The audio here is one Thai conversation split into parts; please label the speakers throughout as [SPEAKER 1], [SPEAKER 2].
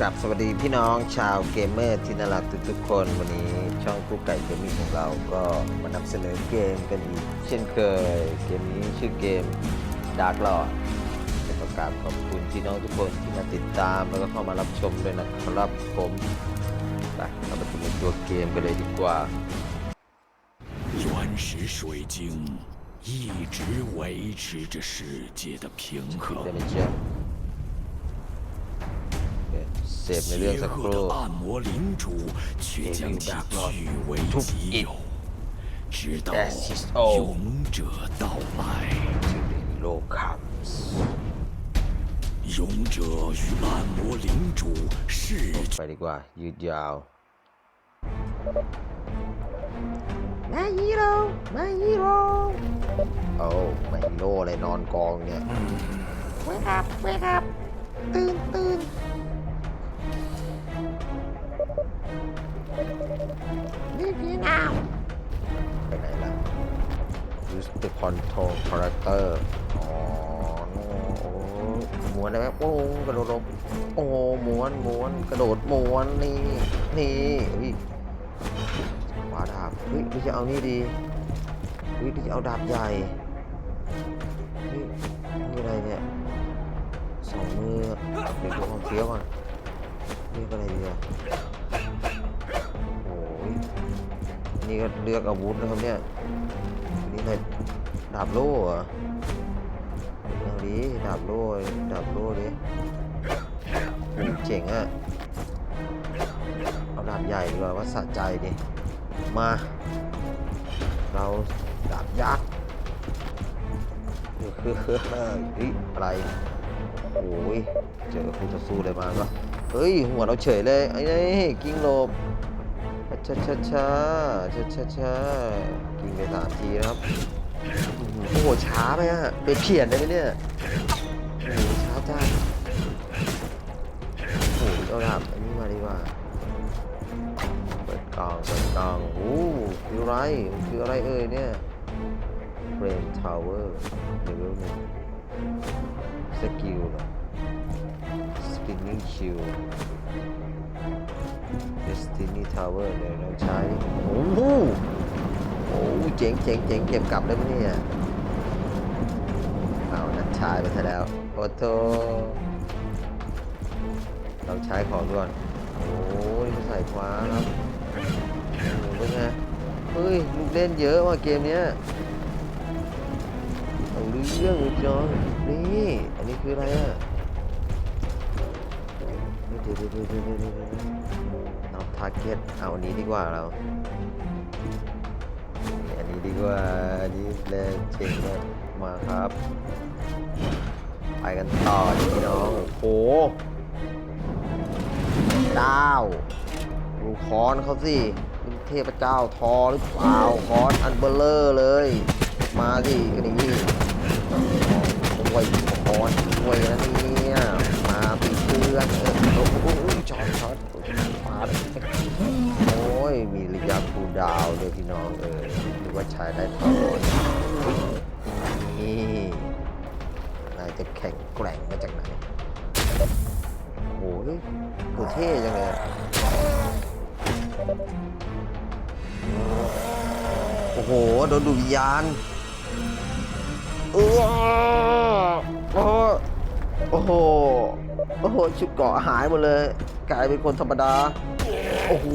[SPEAKER 1] กับสวัสดีพี่น้องชาวเกมเมอร์ที่น่ารักทุกๆคน วันนี้ช่องกู้ไก่เกมมิ่งของเราก็มานำเสนอเกมกันอีกเช่นเคย เกมนี้ชื่อเกม Dark Lord จะประกราศขอบคุณพี่น้องทุกคนที่มาติดตามแล้วก็เข้ามารับชมด้วยนะครับผมไปเราไปดูตัวเกมกันเลยดีกว่า
[SPEAKER 2] 原始水晶一直维持着世界的平
[SPEAKER 1] ได้
[SPEAKER 2] 衡
[SPEAKER 1] เสพในเรื่อง
[SPEAKER 2] 邪
[SPEAKER 1] สักค
[SPEAKER 2] 恶
[SPEAKER 1] รู่
[SPEAKER 2] 的暗魔领主却将其据为己有，直到
[SPEAKER 1] That is all
[SPEAKER 2] 勇者到来。
[SPEAKER 1] ชื่อเรื่องโลคัมส์
[SPEAKER 2] 勇者与暗魔领主誓
[SPEAKER 1] ไปดีกว่า ยืดยาว มาฮีโร่มาฮีโร่โอ้มาฮีโร่อะไรนอนกองเนี่ยเวคับเวคับตื่นตื่นนี่ use the control character อ๋อโอ้โหม้วนได้ไหมโอ้กระโดดลงโอ้ม้วนม้วนกระโดดม้วนนี่นี่อุ้ยขวาดาบเฮ้ยเราจะเอานี่ดีเฮ้ยเราจะเอาดาบใหญ่นี่นี่อะไรเนี่ยสองมือเดี๋ยวดูความเฟี้ยวก่อนนี่ก็อะไรดีอะโอ้ยนี่ก็เลือกอาวุธนะครับเนี่ย นี่อะไรดาบโล่เหรอเอาดิดาบโล่ดาบโล่ดิโอ้เจ๋งอะเอาดาบใหญ่ดีกว่าว่าสะใจดิมา เราดาบยักษ์นี่คือเฮ้ยอะไรโอ้ยเจอคู่ต่อสู้อะไรมาก็เฮ้ยหัวเราเฉยเลยไอ้นี่กิ้งหลบ ช้าช้าช้าช้าช้าช้ากิ้งไปสามทีนะครับโอ้โหช้าไปอะไปเขียนได้ไหมเนี่ยโอ้โหช้าจังโอ้โหเอาดาบอันนี้มาดีกว่าเปิดกล่องเปิดกล่องโอ้คืออะไรมันคืออะไรเอ่ยเนี่ยเฟรมทาวเวอร์เลเวลหนึ่งสกิลเหรอ spinning shield destiny tower เดี๋ยวเราใช้ โอ้โหโอ้เจ๋งเจ๋งเจ๋งเก็บกลับได้ไหมเนี่ยเอานัดชายไปซะแล้วโอ้โทเราใช้ของก่อน โอ้ยมาใส่ขวาครับโอ้โหเป็นไงเฮ้ยลูกเล่นเยอะว่ะเกมเนี้ยเอาเรื่องเลยพี่น้องนี่อันนี้คืออะไรอะเดี๋ยวเดี๋ยวเดี๋ยวเดี๋ยว เดี๋ยวเดี๋ยวเดี๋ยวเอาร์เก็ตเอาอันนี้ดีกว่าเรา อันนี้ดีกว่า อันนี้แรงเจ๋งมากมาครับ ไปกันต่อพี่น้องโอ้โหดาดูคอนเขาสิเป็นเทพเจ้าทอหรือเปล่าคอนอันเบลเลอร์เลย มาสิกันนี้โอ้ยคอนโอ้ยนะเนี่ยมาปีเพื่อนเออโอ้โหช็อตช็อต ปาดโอ้ย มีระยะคูลดาวน์ด้วยพี่น้องเออหรือว่าใช้ได้ตลอดนี่นายจะแข็งแกร่งมาจากไหน โอ้โหกูเท่จังเลยโอ้โห โดนดูวิญญาณเออโอ้โหโอ้โหโอ้โห ชุดเกาะหายหมดเลย กลายเป็นคนธรรมดา โอ้โห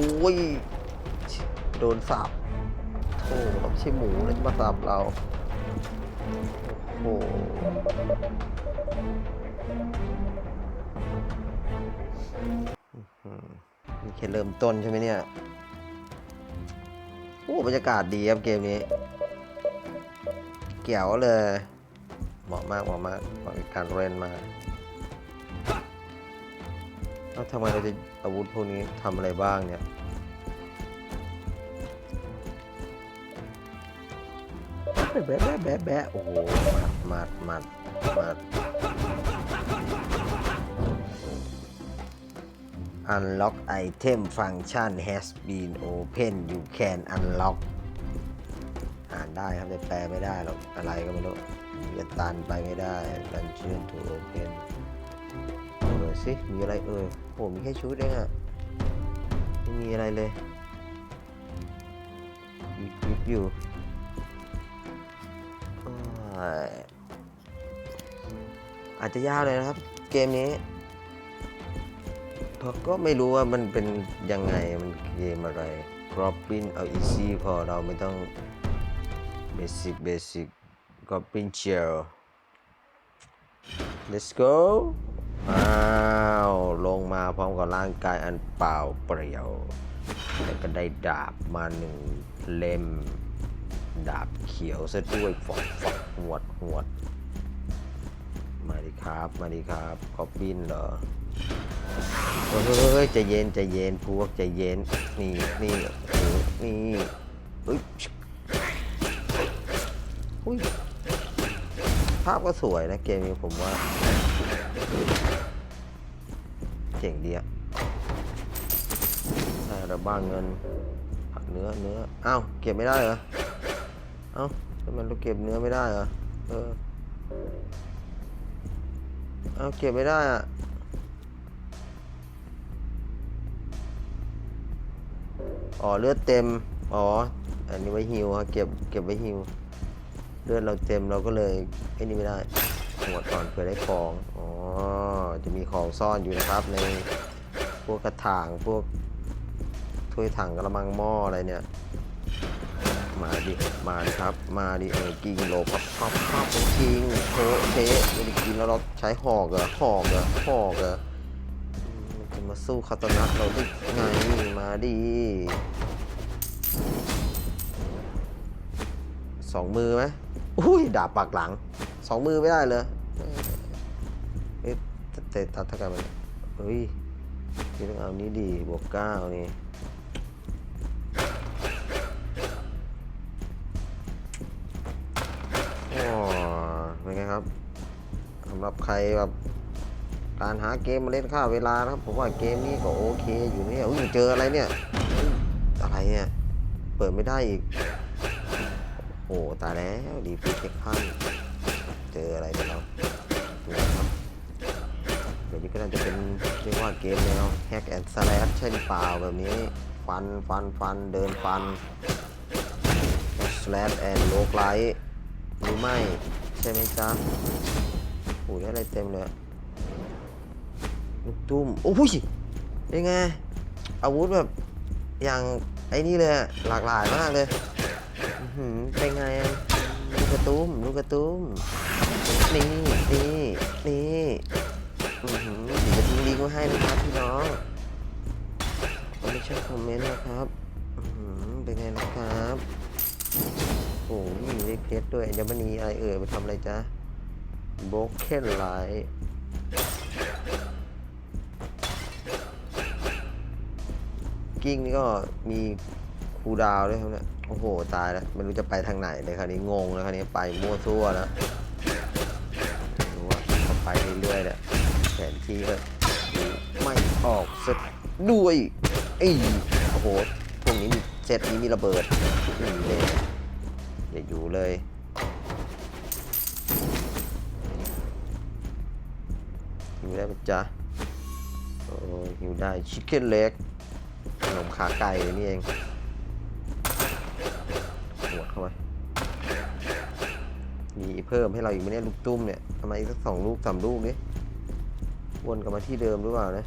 [SPEAKER 1] โดนสับโธ่เราไม่ใช่หมูนะจะมาสับเรา โอ้โหนี่แค่เริ่มต้นใช่ไหมเนี่ย โอ้บรรยากาศดีครับเกมนี้ เกี่ยวเลย เหมาะมากเหมาะมากเหมาะกับการเล่นมาก แล้วทำไมเราจะอาวุธพวกนี้ทำอะไรบ้างเนี่ย แบะแบะแบะแบะโอ้โหหมัดหมัดหมัดหมัด Unlock item function has been open you can unlock อ่านได้ครับแต่แปลไม่ได้หรอกอะไรก็ไม่รู้จะตันไปไม่ได้ Dungeon to open สิมีอะไรเอ่ยโอ้มีแค่ชุดเองอะไม่มีอะไรเลยยิบยิบอยู่อาจจะยากเลยนะครับ เกมนี้เพราะก็ไม่รู้ว่ามันเป็นยังไงมันเกมอะไรกรอบบินเอาอีซี่พอเราไม่ต้องเบสิกเบสิกกรอบบินเจล let's go อ้าวลงมาพร้อมกับร่างกายอันเปล่าเปลี่ยวแล้วก็ได้ดาบมาหนึ่งเล่ม ดาบเขียวซะด้วยฝักฝักหวดหวด มาดิครับ มาดิครับกอบบินเหรอเฮ้ยใจเย็นใจเย็นพวกใจเย็นนี่นี่นี่เอ้ยอุ้ยภาพก็สวยนะเกมนี้ผมว่า เจ๋งดีอะได้ระบ้างเงิน ผักเนื้อเนื้ออ้าวเก็บไม่ได้เหรอ เอ้าทำไมเราเก็บเนื้อไม่ได้เหรอ เออเอ้าเก็บไม่ได้อะอ๋อเลือดเต็ม อ๋อ อันนี้ไว้ฮิวครับเก็บเก็บไว้ฮิว เลือดเราเต็มเราก็เลยไอ้นี่ไม่ได้ หมดก่อนเพื่อได้ของ อ๋อ จะมีของซ่อนอยู่นะครับ ในพวกกระถางพวกถ้วยถังกระมังหม้ออะไรเนี่ย มาดิ มาดิครับ มาดิเออกิงโลพับพับพับกิงโคเทไม่ได้กินแล้วเราใช้หอกเหรอหอกเหรอหอกเหรอมันจะมาสู้คาตานะเราได้ไง มาดิสองมือไหมอุ้ยดาบปากหลัง สองมือไม่ได้เลยเอ๊ะเตะตัดเท่ากันมันเฮ้ยนี่ต้องเอานี้ดีบวกเก้านี่โอ๋อเป็นไงครับสำหรับใครแบบการหาเกมมาเล่นค่าเวลานะครับผมว่าเกมนี้ก็โอเคอยู่เนี่ยอุ้ยเจออะไรเนี่ยอะไรเนี่ยเปิดไม่ได้อีกโอ้ตายแล้วดีฟีเทคพัน เจออะไรกันเราดูนะครับเดี๋ยวนี้ก็น่าจะเป็นเรียกว่าเกมแนวแฮกแอนด์สแลชใช่หรือเปล่าแบบนี้ฟันฟันฟันเดินฟันสแลชแอนด์โลกไลท์หรือไม่ใช่ไหมจ๊ะโอ้ยอะไรเต็มเลยลูกตุ้มโอ้ยเป็นไงอาวุธแบบอย่างไอ้นี่เลยอะหลากหลายมากเลยเป็นไงลูกกระตุ้มลูกกระตุ้ม นี่นี่นี่อือหือเดี๋ยวจะทิ้งลิงก์ไว้ให้นะครับพี่น้องไม่ใชอบคอมเมนต์นะครับอือหือเป็นไงนะครับโอ้ยมีเลขเพชรด้วยอัญมณีอะไรเอ่ยไปทำอะไรจ๊ะโบกเคนไลท์กิ้งนี่ก็มีคูดาวด้วยครับเนี่ย โอ้โห ตายแล้ว ไม่รู้จะไปทางไหนเลยคราวนี้งงแล้วคราวนี้ไปมั่วซั่วแล้ว เขาไปเรื่อยๆแหละแผนที่ก็ไม่ออกสักด้วยไอ้โอ้โหพวกนี้มีเซตนี้มีระเบิดนี่เลยอย่าอยู่เลยหิวได้ปะจ๊ะโอ้ยหิวได้ชิคเก้นเล็กขนมขาไก่นี่เองหัวดเข้าไป มีเพิ่มให้เราอีกไหมเนี่ยลูกตุ้มเนี่ยทำไมอีกสักสองลูกสามลูกนี่วนกลับมาที่เดิมหรือเปล่านะ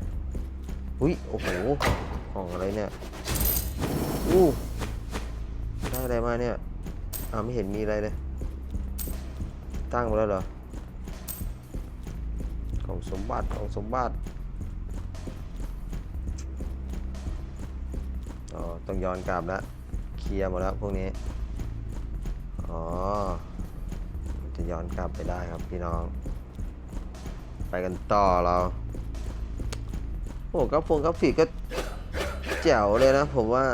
[SPEAKER 1] อุ้ยโอ้โหของอะไรเนี่ยอู้ได้อะไรมาเนี่ยอ้าไม่เห็นมีอะไรเลย ตั้งมาแล้วเหรอของสมบัติของสมบัติอ๋อต้องย้อนกลับแล้วเคลียร์หมดแล้วพวกนี้ อ๋อ จะย้อนกลับไปได้ครับพี่น้อง ไปกันต่อเรา โอ้กราฟงกราฟิกก็แจ๋วเลยนะ ผมว่า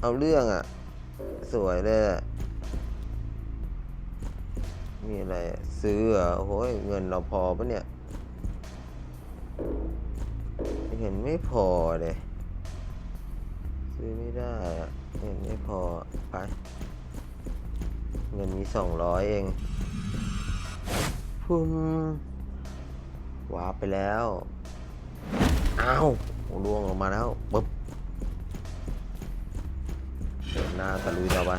[SPEAKER 1] เอาเรื่องอะ่ะ สวยเลยมีอะไรซื้อเหรอโอ้โหเงินเราพอปะเนี่ย เห็นไม่พอเลยซื้อไม่ได้อะเงินไม่พอไป เงินมีสองร้อยเอง พุ่มว้าร์ปไปแล้วอ้าวล่วงลงมาแล้วปึ๊บเดินหน้าตะลุยต่อไป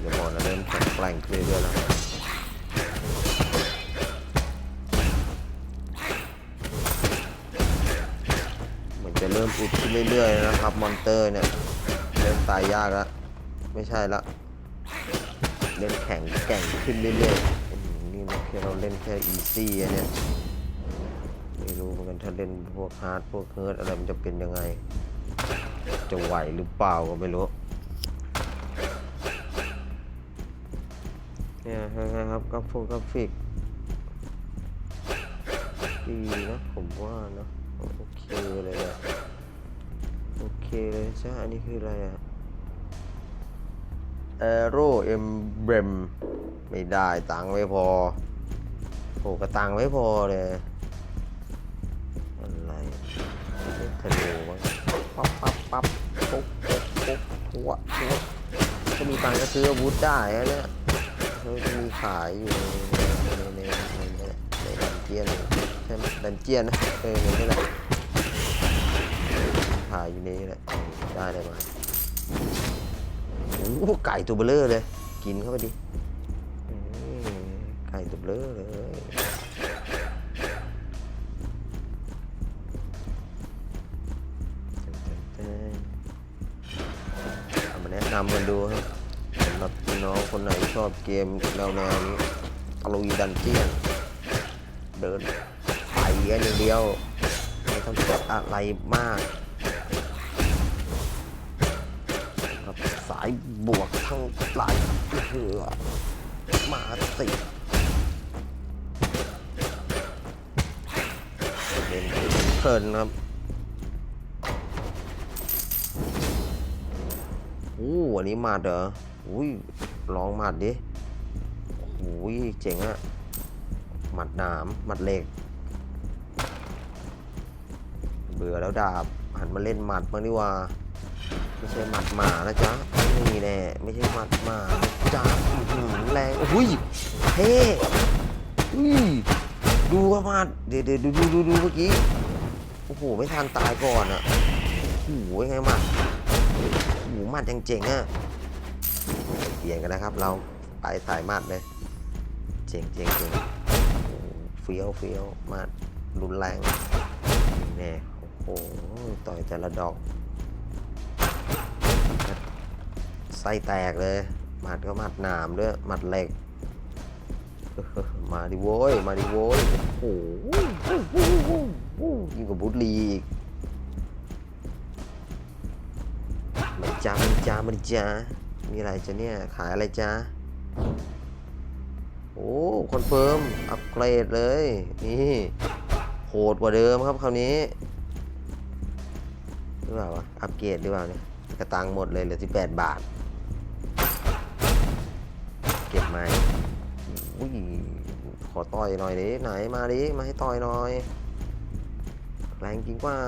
[SPEAKER 1] เดี๋ยวบอกนะเริ่มแข็งแกร่งขึ้นเรื่อยๆแล้วเหมือนจะเริ่มอุดขึ้นเรื่อยๆนะครับ มอนเตอร์เนี่ย เริ่มตายยากแล้ว ไม่ใช่ละ เล่นแข็งแกร่งขึ้นเรื่อยๆนี่มันแค่เราเล่นแค่อีซี่อะเนี่ยไม่รู้เหมือนกันถ้าเล่นพวกฮาร์ดพวกเฮิร์ดอะไรมันจะเป็นยังไง จะไหวหรือเปล่าก็ไม่รู้เนี่ยครับกราฟิกกราฟิกดีนะผมว่านะโอเคเลยนะโอเคเลยจ้าอันนี้คืออะไรอะ Aero Emblem ไม่ได้ตังค์ไม่พอโหกระตังค์ไม่พอเลยอะไรเล่นธนูวะปั๊บปั๊บปั๊บปุ๊บปุ๊บปุ๊บหัวหัวถ้ามีตังค์ก็ซื้ออาวุธได้อะเนี่ยเขาจะมีขายอยู่ในในในในดันเจียนใช่ไหมดันเจียนนะเออในนี่แหละขายอยู่ในนี่แหละได้เลยมา อ้โหไก่ตัวเบลอเลย กินเข้าไปดิไก่ตัวเบลอเลย เอามาแนะนำกันดูครับสำหรับพี่น้องคนไหนชอบเกมแนวแนวนี้ตะลุยดันเจียน เดินไปกันอย่างเดียว ไม่ต้องคิดอะไรมาก บวกทั้งหลายเหือมาสิเล่นเพลินครับอู้อันนี้มัดเหรออุ้ยลองหมัดดิอุ้ยเจ๋งอะหมัดหนามหมัดเหล็ก เบื่อแล้วดาบหันมาเล่นหมัดบ้างดีกว่า ไม่ใช่หมัดหมานะจ๊ะ นี่แน่ไม่ใช่หมัดหมานะจ๊ะอื้อหือแรงอุ้ยเท่อุ้ยดูว่ามัดเดี๋ยวเดี๋ยวดูดูดูดูเมื่อกี้โอ้โหไม่ทันตายก่อนอะโอ้โหยังไงมัดหมูมัดยังเจ๋งอะเปลี่ยนกันนะครับ เราไปสายมัดเลยเจ๋งเจ๋งเจ๋งเฟี้ยวเฟี้ยวมัดรุนแรงแน่โอ้โหต่อยแต่ละดอก ไส้แตกเลย หมัดก็หมัดหนามด้วย หมัดเหล็ก มาดิโว้ย มาดิโว้ย โอ้โหยิ่งกว่าบุตรีอีกมันจ้ามันจ้ามันจ้ามีอะไรจะเนี่ย ขายอะไรจ้าโอ้คอนเฟิร์ม อัปเกรดเลย นี่โหดกว่าเดิมครับคราวนี้หรือเปล่าวะอัปเกรดหรือเปล่าเนี่ยกระตังหมดเลยเหลือ18บาทเก็บ ไหมอุ้ยขอต่อยหน่อยดิไหนมาดิมาให้ต่อยหน่อย แรงจริงเปล่า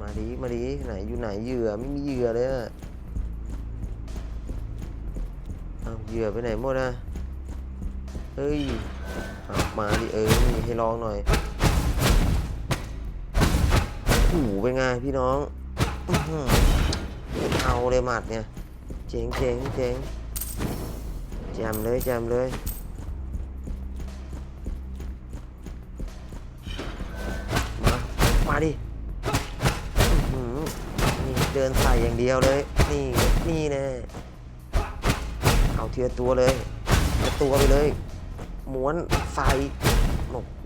[SPEAKER 1] มาดิมาดิไหนอยู่ไหนเหยื่อไม่มีเหยื่อเลยอะเอาเหยื่อไปไหนหมดอะเฮ้ยเอามาดิเออมีให้ลองหน่อยโอ้โหเป็นไงพี่น้องเอาเลยหมัดเนี่ย เจ๋งเจ๋งเจ๋ง แจมเลยแจมเลยมามาดินี่เดินใส่อย่างเดียวเลย นี่นี่แน่เอาเทียตัวเลยเทียตัวไปเลยม้วนใส่โอ้โห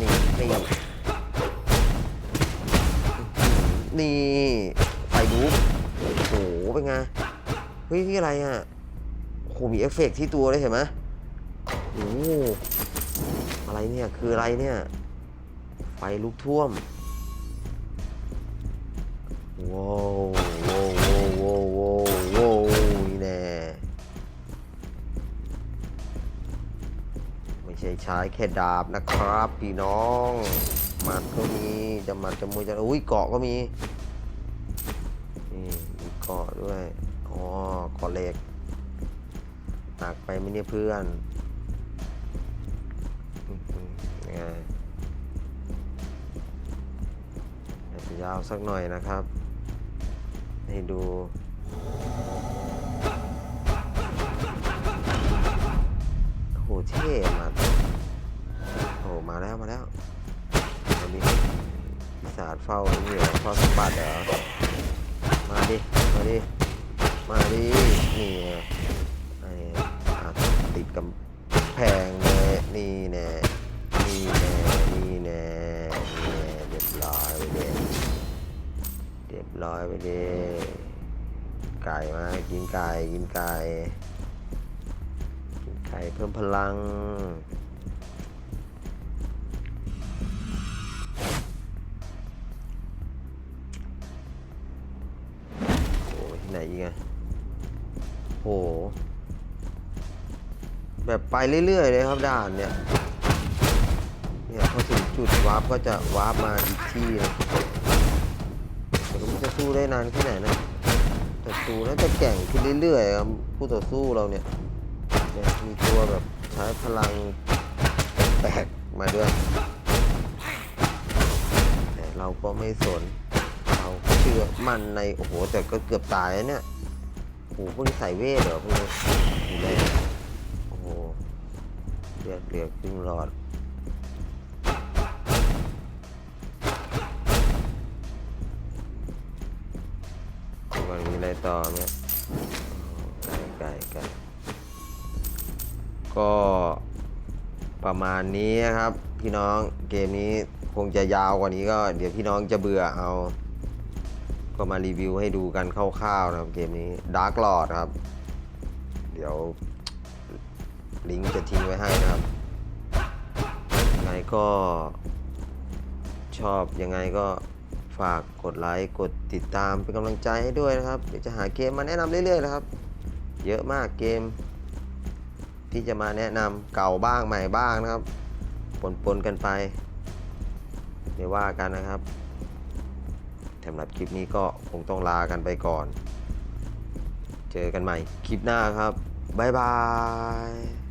[SPEAKER 1] นี่นี่นี่ไฟดูโอ้โหเป็นไงเฮ้ยนี่อะไรอะ โหมีเอฟเฟกต์ที่ตัวเลยเห็นไหมโอ้โหอะไรเนี่ยคืออะไรเนี่ยไฟลุกท่วมว้าวว้าวว้าวว้าวว้าวนี่แน่ไม่ใช่ใช้แค่ดาบนะครับพี่น้องหมัดก็มีจะหมัดจะมวยจะอุ้ยเกาะก็มีนี่มีเกาะด้วยอ๋อเกาะเหล็กักไปไม่เนี่ยเพื่อนอาจจะยาวสักหน่อยนะครับ ให้ดูโหเท่มากโหมาแล้วมาแล้ววันนี้ปีศาจเฝ้าเหนือข้อสมบัติเหรอมาดิ มาดิ มาดิ นี่ กับแพงเลยนี่แน่นี่แน่นี่แน่นี่แน่เรียบร้อยไปเด็เรียบร้อยไปเด็ไก่มากินไก่กินไก่กินไก่เพิ่มพลังโอ้ที่ไหนอีกอะโห แบบไปเรื่อยๆเลยครับด่านเนี่ยเนี่ยพอถึงจุดวาร์ปก็จะวาร์ปมาอีกที่นะแต่ก็ไม่จะสู้ได้นานแค่ไหนนะแต่สู้น่าจะแก่งขึ้นเรื่อยๆครับผู้ต่อสู้เราเนี่ยเนี่ยมีตัวแบบใช้พลังแปลกมาด้วยแต่เราก็ไม่สน เราเชื่อมั่นในโอ้โหแต่ก็เกือบตายเนี่ยโอ้โหพวกนี้ใส่เวทเหรอพวกนี้ดูแลโอ้โหเลือดเหลือครึ่งหลอดมันมีอะไรต่อไหมไก่ไก่ไก่ก็ประมาณนี้นะครับ พี่น้องเกมนี้คงจะยาวกว่านี้ก็ เดี๋ยวพี่น้องจะเบื่อเอา ก็มารีวิวให้ดูกันคร่าวๆนะครับเกมนี้ Dark Lord ครับ เดี๋ยว ลิงก์จะทิ้งไว้ให้นะครับยังไงก็ ชอบยังไงก็ฝากกดไลค์กดติดตามเป็นกำลังใจให้ด้วยนะครับเดี๋ยวจะหาเกมมาแนะนำเรื่อยๆนะครับ เยอะมากเกม ที่จะมาแนะนำเก่าบ้างใหม่บ้างนะครับปนๆกันไปเดี๋ยวว่ากันนะครับสำหรับคลิปนี้ก็คงต้องลากันไปก่อน เจอกันใหม่คลิปหน้าครับ บ๊ายบาย